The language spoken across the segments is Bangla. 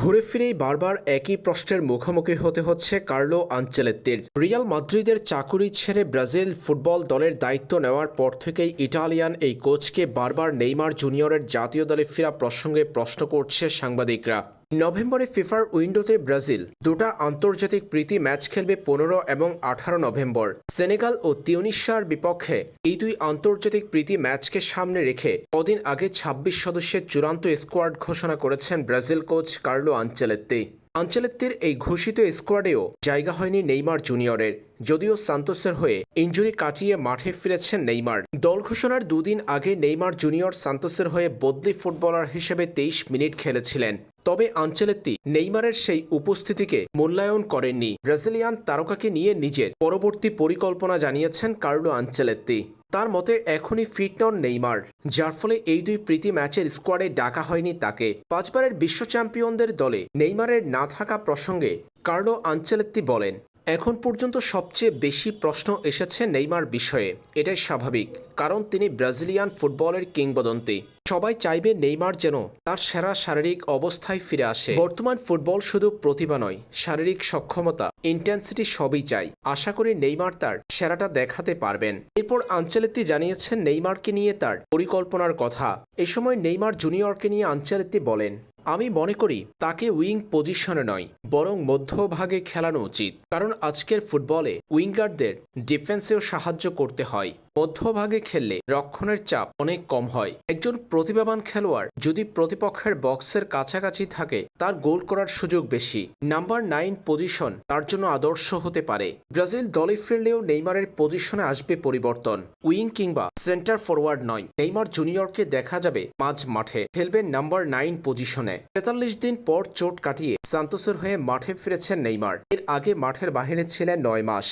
ঘুরে ফিরেই বারবার একই প্রশ্নের মুখোমুখি হতে হচ্ছে কার্লো আঞ্চেলেত্তির। রিয়াল মাদ্রিদের চাকুরি ছেড়ে ব্রাজিল ফুটবল দলের দায়িত্ব নেওয়ার পর থেকেই ইটালিয়ান এই কোচকে বারবার নেইমার জুনিয়রের জাতীয় দলে ফেরা প্রসঙ্গে প্রশ্ন করছে সাংবাদিকরা। নভেম্বরে ফিফার উইন্ডোতে ব্রাজিল দুটা আন্তর্জাতিক প্রীতি ম্যাচ খেলবে পনেরো এবং আঠারো নভেম্বর। সেনেগাল ও তিউনিশিয়ার বিপক্ষে এই দুই আন্তর্জাতিক প্রীতি ম্যাচকে সামনে রেখে কদিন আগে ২৬ সদস্যের চূড়ান্ত স্কোয়াড ঘোষণা করেছেন ব্রাজিল কোচ কার্লো আঞ্চেলেত্তি আঞ্চেলেত্তির এই ঘোষিত স্কোয়াডেও জায়গা হয়নি নেইমার জুনিয়রের। যদিও সান্তোসের হয়ে ইঞ্জুরি কাটিয়ে মাঠে ফিরেছেন নেইমার। দল ঘোষণার দুদিন আগে নেইমার জুনিয়র সান্তোসের হয়ে বদলি ফুটবলার হিসেবে তেইশ মিনিট খেলেছিলেন। তবে আঞ্চেলেত্তি নেইমারের সেই উপস্থিতিকে মূল্যায়ন করেননি। ব্রাজিলিয়ান তারকাকে নিয়ে নিজের পরবর্তী পরিকল্পনা জানিয়েছেন কার্লো আঞ্চেলেত্তি। তার মতে এখনই ফিট নন নেইমার, যার ফলে এই দুই প্রীতি ম্যাচের স্কোয়াডে ডাকা হয়নি তাকে। পাঁচবারের বিশ্ব চ্যাম্পিয়নদের দলে নেইমারের না থাকা প্রসঙ্গে কার্লো আঞ্চেলেত্তি বলেন এখন পর্যন্ত সবচেয়ে বেশি প্রশ্ন এসেছে নেইমার বিষয়ে। এটাই স্বাভাবিক, কারণ তিনি ব্রাজিলিয়ান ফুটবলের কিংবদন্তি। সবাই চাইবে নেইমার যেন তার সেরা শারীরিক অবস্থায় ফিরে আসে। বর্তমান ফুটবল শুধু প্রতিভা নয়, শারীরিক সক্ষমতা, ইন্টেন্সিটি সবই চাই। আশা করি নেইমার তার সেরাটা দেখাতে পারবেন। এরপর আঞ্চলেত্তি জানিয়েছেন নেইমারকে নিয়ে তার পরিকল্পনার কথা। এ সময় নেইমার জুনিয়রকে নিয়ে আঞ্চলেত্তি বলেন আমি মনে করি তাকে উইং পজিশনে নয়, বরং মধ্যভাগে খেলানো উচিত। কারণ আজকের ফুটবলে উইঙ্গারদের ডিফেন্সেও সাহায্য করতে হয়। মধ্যভাগে খেললে রক্ষণের চাপ অনেক কম হয়। একজন প্রতিভাবান খেলোয়াড় যদি প্রতিপক্ষের বক্সের কাছাকাছি থাকে, তার গোল করার সুযোগ বেশি। নাম্বার নাইন পজিশন তার জন্য আদর্শ হতে পারে। ব্রাজিল দলে ফিরলেও নেইমারের পজিশনে আসবে পরিবর্তন। উইং কিংবা সেন্টার ফরওয়ার্ড নয়। নেইমার জুনিয়রকে দেখা যাবে মাঝ মাঠে। খেলবেন নাম্বার নাইন পজিশনে। তেতাল্লিশ দিন পর চোট কাটিয়ে সান্তোসের হয়ে মাঠে ফিরেছেন নেইমার। এর আগে মাঠের বাহিরে ছিলেন নয় মাস।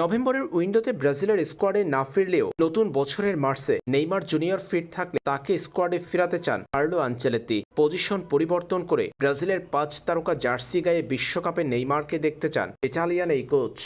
নভেম্বরের উইন্ডোতে ব্রাজিলের স্কোয়াডে না ফিরলেও নতুন বছরের মার্চে নেইমার জুনিয়র ফিট থাকলে তাকে স্কোয়াডে ফিরাতে চান কার্লো আঞ্চেলেতি পজিশন পরিবর্তন করে ব্রাজিলের পাঁচ তারকা জার্সি গায়ে বিশ্বকাপে নেইমারকে দেখতে চান ইটালিয়ান এই কোচ।